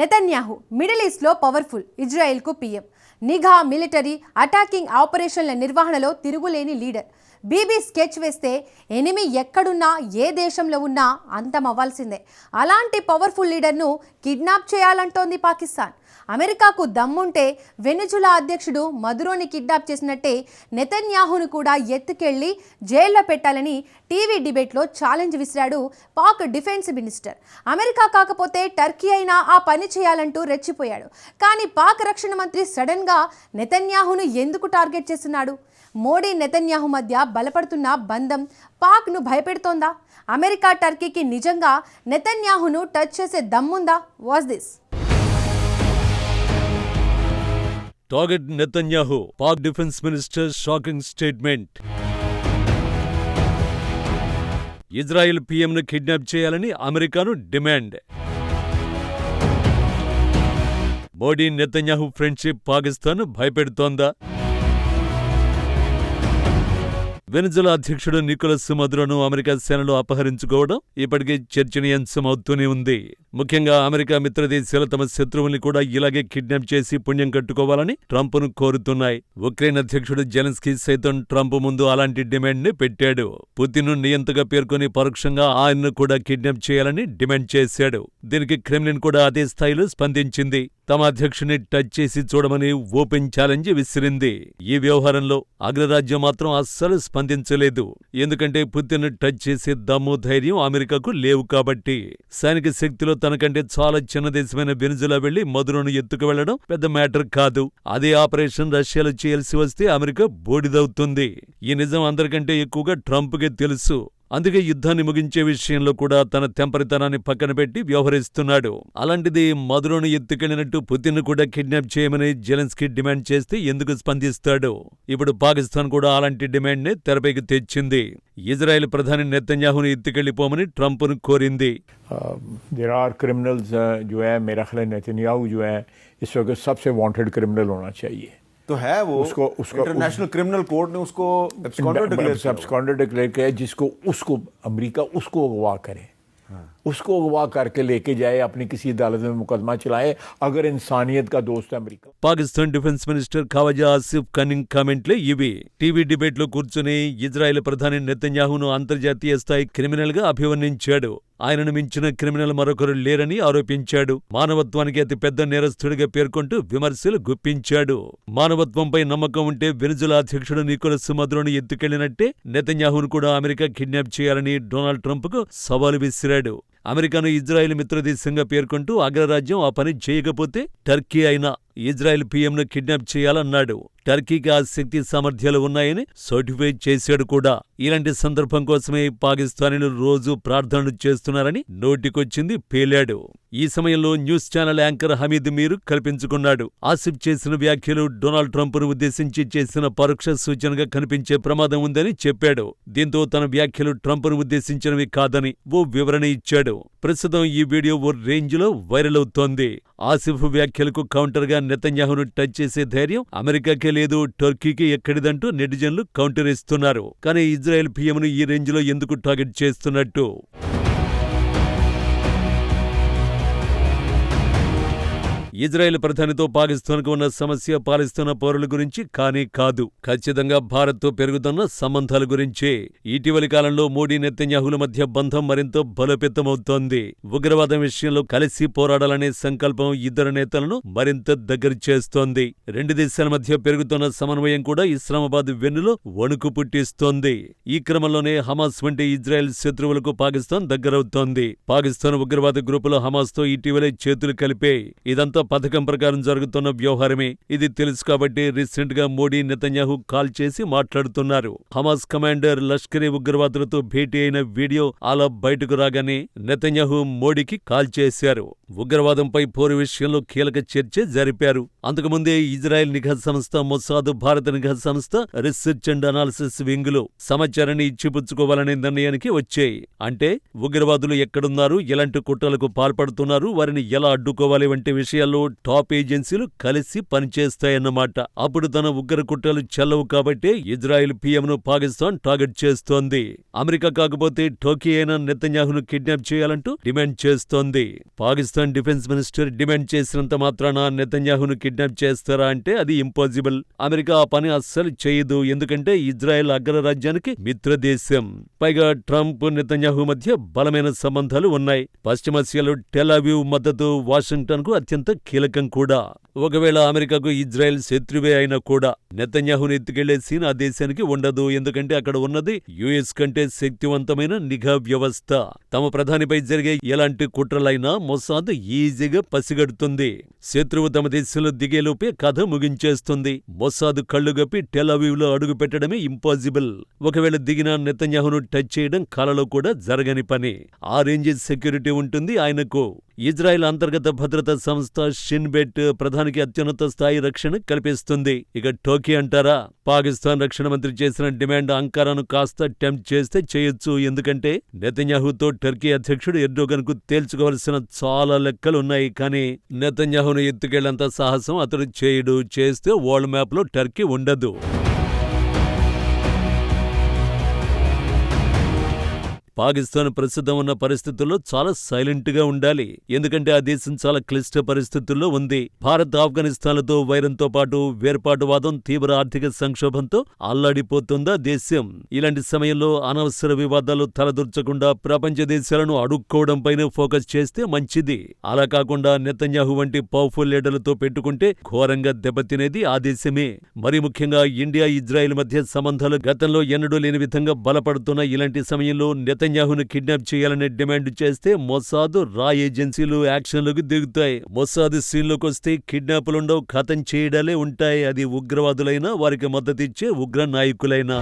Netanyahu middle ఈస్ట్లో powerful ఇజ్రాయెల్కు PM. నిఘా మిలిటరీ అటాకింగ్ ఆపరేషన్ల నిర్వహణలో తిరుగులేని లీడర్. బీబీ స్కెచ్ వేస్తే ఎనిమి ఎక్కడున్నా ఏ దేశంలో ఉన్నా అంతం అవ్వాల్సిందే అలాంటి పవర్ఫుల్ లీడర్ను కిడ్నాప్ చేయాలంటోంది పాకిస్తాన్. అమెరికాకు దమ్ముంటే వెనుజులా అధ్యక్షుడు మధురోని కిడ్నాప్ చేసినట్టే నెతన్యాహును కూడా ఎత్తుకెళ్ళి జైల్లో పెట్టాలని టీవీ డిబేట్లో ఛాలెంజ్ విసిరాడు పాక్ డిఫెన్స్ మినిస్టర్. అమెరికా కాకపోతే టర్కీ అయినా ఆ పని చేయాలంటూ రెచ్చిపోయాడు. కానీ పాక్ రక్షణ మంత్రి సడన్గా నెతన్యాహును ఎందుకు టార్గెట్ చేస్తున్నాడు? మోడీ నెతన్యాహు మధ్య బలపడుతున్న బంధం పాక్ను భయపెడుతోందా? అమెరికా టర్కీకి నిజంగా నెతన్యాహును టచ్ చేసే దమ్ముందా? Was this. Target Netanyahu Pak defence minister shocking statement. Israel పీఎంను kidnap చేయాలని అమెరికాను demand. Modi Netanyahu friendship Pakistan భయపెడుతోందా? Venezuela అధ్యక్షుడు నికోలస్ మధురను అమెరికా సేనలు అపహరించుకోవడం ఇప్పటికే చర్చనీయాంశమవుతూనే ఉంది. ముఖ్యంగా అమెరికా మిత్రదేశాలు తమ శత్రువుల్ని కూడా ఇలాగే కిడ్నాప్ చేసి పుణ్యం కట్టుకోవాలని ట్రంప్ను కోరుతున్నాయి. ఉక్రెయిన్ అధ్యక్షుడు జెలెన్స్కీ సైతం ట్రంప్ ముందు అలాంటి డిమాండ్ని పెట్టాడు. పుతిన్ నియంతగా పేర్కొని పరోక్షంగా ఆయన్ను కూడా కిడ్నాప్ చేయాలని డిమాండ్ చేశాడు. దీనికి క్రెమ్లిన్ కూడా అదే స్థాయిలో స్పందించింది. తమ అధ్యక్షుని టచ్ చేసి చూడమని ఓపెన్ ఛాలెంజ్ విసిరింది. ఈ వ్యవహారంలో అగ్రరాజ్యం మాత్రం అస్సలు స్పందించలేదు. ఎందుకంటే పుతిన్ టచ్ చేసే దమ్ము ధైర్యం అమెరికాకు లేవు కాబట్టి. సైనిక శక్తిలో తనకంటే చాలా చిన్న దేశమైన వెనుజులా వెళ్ళి మధురను ఎత్తుకు వెళ్ళడం పెద్ద మ్యాటర్ కాదు. అదే ఆపరేషన్ రష్యాలో చేయాల్సి వస్తే అమెరికా బోడిదవుతుంది. ఈ నిజం అందరికంటే ఎక్కువగా ట్రంప్కే తెలుసు. అందుకే యుద్ధాన్ని ముగించే విషయంలో కూడా తన తెంపరితనాన్ని పక్కన పెట్టి వ్యవహరిస్తున్నాడు అలాంటిది మధురను ఎత్తుకెళ్లినట్టు పుతిన్ కూడా కిడ్నాప్ చేయమని జెలెన్స్కీ డిమాండ్ చేస్తే ఎందుకు స్పందిస్తాడు ఇప్పుడు పాకిస్తాన్ కూడా అలాంటి డిమాండ్నే తెరపైకి తెచ్చింది ఇజ్రాయెల్ ప్రధాని నెతన్యాహుని ఎత్తుకెళ్లిపోమని ట్రంప్ను కోరింది देर आर क्रिमिनल्स जो है मेरा ख्याल है नेतन्याहू जो है इस वक्त सबसे वांटेड क्रिमिनल होना चाहिए तो है वो उसको- उसको- इंटरनेशनल क्रिमिनल कोर्ट ने उसको। एब्सकॉन्डर डिक्लेयर किया जिसको उसको अमेरिका उसको अगवा करे उसको अगवा करके लेके जाए अपनी किसी अदालत में मुकदमा चलाए अगर इंसानियत का दोस्त है America Pakistan defence minister Khawaja Asif cunning కామెంట్లే ఇవి టీవీ డిబేట్లో కూర్చుని ఇజ్రాయెల్ ప్రధాని నెతన్యాహును అంతర్జాతీయ స్థాయి క్రిమినల్ గా అభివర్ణించాడు ఆయనను మించిన క్రిమినల్ మరొకరు లేరని ఆరోపించాడు మానవత్వానికి అతి పెద్ద నేరస్తుడిగా పేర్కొంటూ విమర్శలు గుప్పించాడు మానవత్వంపై నమ్మకం ఉంటే వెనుజులా అధ్యక్షుడు నికోలస్ మదురోని ఎత్తుకెళ్లినట్టే నెతన్యాహును కూడా అమెరికా కిడ్నాప్ చేయాలని డొనాల్డ్ ట్రంప్కు సవాలు విసిరాడు అమెరికాను ఇజ్రాయెల్ మిత్రదేశంగా పేర్కొంటూ అగ్రరాజ్యం ఆ పని చేయకపోతే టర్కీ అయినా ఇజ్రాయెల్ పీఎంను కిడ్నాప్ చేయాలన్నాడు. టర్కీకి ఆ శక్తి సామర్థ్యాలు ఉన్నాయని సర్టిఫై చేశాడు కూడా. ఇలాంటి సందర్భం కోసమే పాకిస్తానీలు రోజు ప్రార్థనలు చేస్తున్నారని నోటికొచ్చింది పేలాడు. ఈ సమయంలో న్యూస్ ఛానల్ యాంకర్ హమీద్ మీరు కల్పించుకున్నాడు. ఆసిఫ్ చేసిన వ్యాఖ్యలు డొనాల్డ్ ట్రంప్ను ఉద్దేశించి చేసిన పరోక్ష సూచనగా కనిపించే ప్రమాదం ఉందని చెప్పాడు. దీంతో తన వ్యాఖ్యలు ట్రంప్ను ఉద్దేశించినవి కాదని ఓ వివరణ ఇచ్చాడు. ప్రస్తుతం ఈ వీడియో ఓ రేంజ్లో వైరల్ అవుతోంది. ఆసిఫ్ వ్యాఖ్యలకు కౌంటర్గా నెతన్యాహును టచ్ చేసే ధైర్యం అమెరికాకే లేదు టర్కీకి ఎక్కడిదంటూ నెటిజన్లు కౌంటర్ ఇస్తున్నారు కానీ ఇజ్రాయెల్ పీఎంను ఈ రేంజ్లో ఎందుకు టార్గెట్ చేస్తున్నట్టు? ఇజ్రాయెల్ ప్రధానితో పాకిస్తాన్కు ఉన్న సమస్య పాలిస్తున్న పౌరుల గురించి కానీ కాదు. ఖచ్చితంగా భారత్తో పెరుగుతున్న సంబంధాల గురించే. ఇటీవలి కాలంలో మోడీ నెతన్యాహుల మధ్య బంధం మరింత బలోపేతమవుతోంది. ఉగ్రవాదం విషయంలో కలిసి పోరాడాలనే సంకల్పం ఇద్దరు నేతలను మరింత దగ్గర చేస్తోంది. రెండు దేశాల మధ్య పెరుగుతున్న సమన్వయం కూడా ఇస్లామాబాద్ వెన్నులో వణుకు పుట్టిస్తోంది. ఈ క్రమంలోనే హమాస్ వంటి ఇజ్రాయెల్ శత్రువులకు పాకిస్తాన్ దగ్గరవుతోంది. పాకిస్తాన్ ఉగ్రవాద గ్రూపులో హమాస్తో ఇటీవలే చేతులు కలిపే. ఇదంతా పథకం ప్రకారం జరుగుతున్న వ్యవహారమే. ఇది తెలుసు కాబట్టి రీసెంట్గా మోడీ నెతన్యాహు కాల్ చేసి మాట్లాడుతున్నారు. హమాస్ కమాండర్ లష్కరే ఉగ్రవాదులతో భేటీ అయిన వీడియో అలా బయటకు రాగానే నెతన్యాహు మోడీకి కాల్ చేశారు. ఉగ్రవాదంపై పోరు విషయంలో కీలక చర్చ జరిపారు. అంతకుముందే ఇజ్రాయెల్ నిఘా సంస్థ మొసాదు భారత నిఘా సంస్థ రీసెర్చ్ అండ్ అనాలిసిస్ వింగులు సమాచారాన్ని ఇచ్చిపుచ్చుకోవాలనే నిర్ణయానికి వచ్చాయి. అంటే ఉగ్రవాదులు ఎక్కడున్నారు ఎలాంటి కుట్రలకు పాల్పడుతున్నారు వారిని ఎలా అడ్డుకోవాలి వంటి విషయాల్లో టాప్ ఏజెన్సీలు కలిసి పనిచేస్తాయన్నమాట. అప్పుడు తన ఉగ్రకుట్రలు చెల్లవు కాబట్టే ఇజ్రాయెల్ పీఎంను పాకిస్తాన్ టార్గెట్ చేస్తోంది. అమెరికా కాకపోతే టోకీ అయినా నెతన్యాహును కిడ్నాప్ చేయాలంటూ డిమాండ్ చేస్తోంది. పాకిస్తాన్ డిఫెన్స్ మినిస్టర్ డిమాండ్ చేసినంత మాత్రాన నెతన్యాహును కిడ్నాప్ చేస్తారా అంటే అది ఇంపాసిబుల్. అమెరికా ఆ పని అస్సలు చేయదు ఎందుకంటే ఇజ్రాయెల్ అగ్రరాజ్యానికి మిత్రదేశం. పైగా ట్రంప్ నెతన్యాహు మధ్య బలమైన సంబంధాలు ఉన్నాయి. పశ్చిమాసియాలో టెలావ్యూ మద్దతు వాషింగ్టన్కు అత్యంత కీలకం కూడా ఒకవేళ అమెరికాకు ఇజ్రాయెల్ శత్రువే అయినా కూడా నెతన్యాహుని ఎత్తుకెళ్ళే సీన్ ఆ దేశానికి ఉండదు ఎందుకంటే అక్కడ ఉన్నది యుఎస్ కంటే శక్తివంతమైన నిఘా వ్యవస్థ. తమ ప్రధానిపై జరిగే ఎలాంటి కుట్రలైనా మొసాద్ ఈజీగా పసిగడుతుంది. శత్రువు తమ దేశంలో దిగేలోపే కథ ముగించేస్తుంది. మొసాద్ కళ్ళుగప్పి టెలావీవ్లో అడుగు పెట్టడమే ఇంపాసిబుల్. ఒకవేళ దిగిన నెతన్యాహును టచ్ చేయడం కలలో కూడా జరగని పని. ఆ రేంజ్ సెక్యూరిటీ ఉంటుంది ఆయనకు. ఇజ్రాయెల్ అంతర్గత భద్రతా సంస్థ షిన్బెట్ దేశానికి అత్యున్నత స్థాయి రక్షణ కల్పిస్తుంది. ఇక టోకీ అంటారా? పాకిస్తాన్ రక్షణ మంత్రి చేసిన డిమాండ్ అంకారాను కాస్త టెంప్ట్ చేస్తే చేయొచ్చు. ఎందుకంటే నెతన్యాహుతో టర్కీ అధ్యక్షుడు ఎర్డోగన్కు తేల్చుకోవలసిన చాలా లెక్కలు ఉన్నాయి. కానీ నెతన్యాహును ఎత్తుకెళ్ళేంత సాహసం అతడు చేయడు. చేస్తే వరల్డ్ మ్యాప్లో టర్కీ ఉండదు. పాకిస్తాన్ ప్రస్తుతం ఉన్న పరిస్థితుల్లో చాలా సైలెంట్గా ఉండాలి. ఎందుకంటే ఆ దేశం చాలా క్లిష్ట పరిస్థితుల్లో ఉంది. భారత్ ఆఫ్ఘనిస్తాన్లతో వైరంతో పాటు వేర్పాటువాదం తీవ్ర ఆర్థిక సంక్షోభంతో అల్లాడిపోతుందా దేశం? ఇలాంటి సమయంలో అనవసర వివాదాలు తలదూర్చకుండా ప్రపంచ దేశాలను అడుక్కోవడంపైనే ఫోకస్ చేస్తే మంచిది. అలా కాకుండా నెతన్యాహు వంటి పవర్ఫుల్ లీడర్లతో పెట్టుకుంటే ఘోరంగా దెబ్బతినేది ఆ దేశమే. మరి ముఖ్యంగా ఇండియా ఇజ్రాయెల్ మధ్య సంబంధాలు గతంలో ఎన్నడూ లేని విధంగా బలపడుతున్న ఇలాంటి సమయంలో నెతన్యాహును కిడ్నాప్ చేయాలని డిమాండ్ చేస్తే మొసాదు రా ఏజెన్సీలు యాక్షన్లకు దిగుతాయి. మొసాదు సీన్లోకి వస్తే కిడ్నాపులుండవు ఖతం చేయడాలే ఉంటాయి. అది ఉగ్రవాదులైనా వారికి మద్దతిచ్చే ఉగ్ర నాయకులైనా.